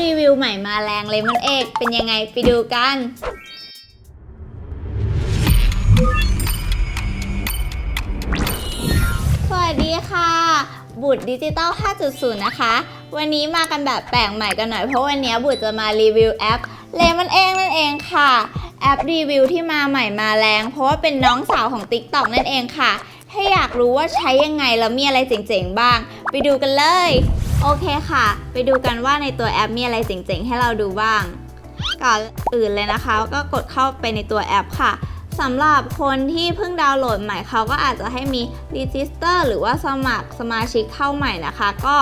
รีวิวใหม่มาแรงเลยมันเอกเป็นยังไงไปดูกัน สวัสดีค่ะ บุตรดิจิตอล 5.0 นะคะ วันนี้มากันแบบแปลกใหม่กันหน่อย เพราะวันนี้บุตรจะมารีวิวแอปเลมันเองนั่นเองค่ะ แอปรีวิวที่มาใหม่มาแรง เพราะว่าเป็นน้องสาวของ TikTok นั่นเองค่ะ ถ้าอยากรู้ว่าใช้ยังไงแล้วมีอะไรเจ๋งๆบ้าง ไปดูกันเลย โอเคค่ะ ไปดูกันว่าในตัวแอปมีอะไรเจ๋งๆ ให้เราดูบ้าง ก่อนอื่นเลยนะคะ ก็กดเข้าไปในตัวแอปค่ะสำหรับคนที่เพิ่งดาวน์โหลดใหม่เขาก็อาจจะให้มี Register หรือว่าสมัครสมาชิกเข้าใหม่นะคะ ก็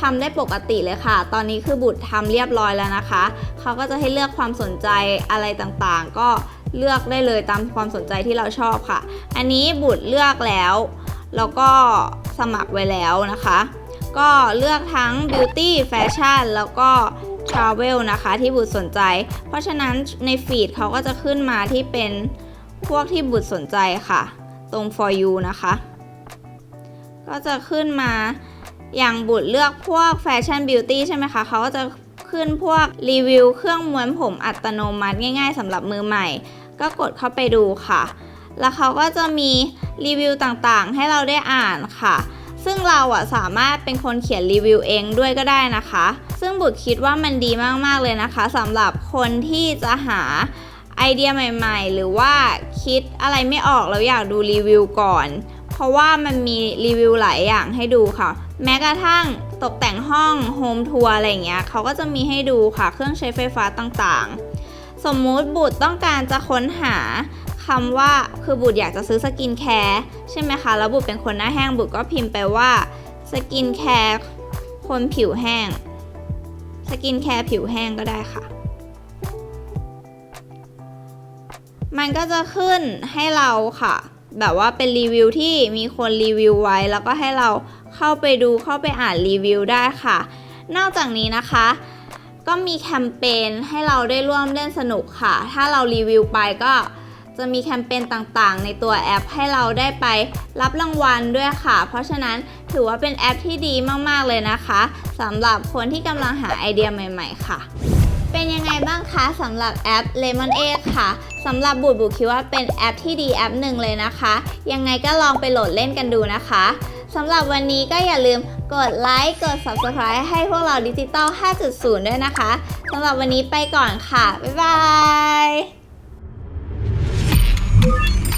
ทำได้ปกติเลยค่ะ ตอนนี้คือบุตรทำเรียบร้อยแล้วนะคะ เขาก็จะให้เลือกความสนใจอะไรต่างๆ ก็เลือกได้เลยตามความสนใจที่เราชอบค่ะ อันนี้บุตรเลือกแล้ว แล้วก็สมัครไว้แล้วนะคะ ก็เลือกทั้ง Beauty Fashion แล้วก็ Travel นะคะที่บุตรสนใจ เพราะฉะนั้นในฟีดเขาก็จะขึ้นมาที่เป็นพวกที่บุตรสนใจค่ะ ตรง for you นะคะ ก็จะขึ้นมาอย่างบุตรเลือกพวก Fashion Beauty ใช่ไหมคะ เขาก็จะขึ้นพวกรีวิวเครื่องม้วนผมอัตโนมัติง่ายๆสำหรับมือใหม่ ก็กดเข้าไปดูค่ะ แล้วเขาก็จะมีรีวิวต่างๆ ให้เราได้อ่านค่ะ ซึ่งเราอะสามารถเป็นคนเขียนรีวิวเองด้วยก็ได้นะคะ ซึ่งบุตรคิดว่ามันดีมากๆเลยนะคะสำหรับคนที่จะหาไอเดียใหม่ๆ หรือว่าคิดอะไรไม่ออกแล้วอยากดูรีวิวก่อน เพราะว่ามันมีรีวิวหลายอย่างให้ดูค่ะ แม้กระทั่งตกแต่งห้องโฮมทัวร์อะไรอย่างเงี้ยเขาก็จะมีให้ดูค่ะเครื่องใช้ไฟฟ้าต่างๆ สมมุติบุตรต้องการจะค้นหา คำว่าคือบุตรอยากจะซื้อสกินแคร์ใช่ไหมคะ แล้วบุตรเป็นคนหน้าแห้งบุตรก็พิมพ์ไปว่าสกินแคร์คนผิวแห้ง สกินแคร์ผิวแห้งก็ได้ค่ะ มันก็จะขึ้นให้เราค่ะ แบบว่าเป็นรีวิวที่มีคนรีวิวไว้ แล้วก็ให้เราเข้าไปดูเข้าไปอ่านรีวิวได้ค่ะ นอกจากนี้นะคะก็มีแคมเปญให้เราได้ร่วมเล่นสนุกค่ะ ถ้าเรารีวิวไปก็ จะมีแคมเปญต่างๆ ในตัวแอปให้เราได้ไปรับรางวัลด้วยค่ะ เพราะฉะนั้นถือว่าเป็นแอปที่ดีมากๆเลยนะคะสำหรับคนที่กำลังหาไอเดียใหม่ๆ ค่ะเป็นยังไงบ้างคะสำหรับแอป Lemon 8ค่ะสำหรับบูดบูคิดว่าเป็นแอปที่ดีแอปหนึ่งเลยนะคะ ยังไงก็ลองไปโหลดเล่นกันดูนะคะสำหรับวันนี้ก็อย่าลืมกดไลค์กด Subscribe ให้พวกเราดิจิตอล 5.0 ด้วยนะคะสำหรับวันนี้ไปก่อนค่ะ บ๊ายบาย Thank you.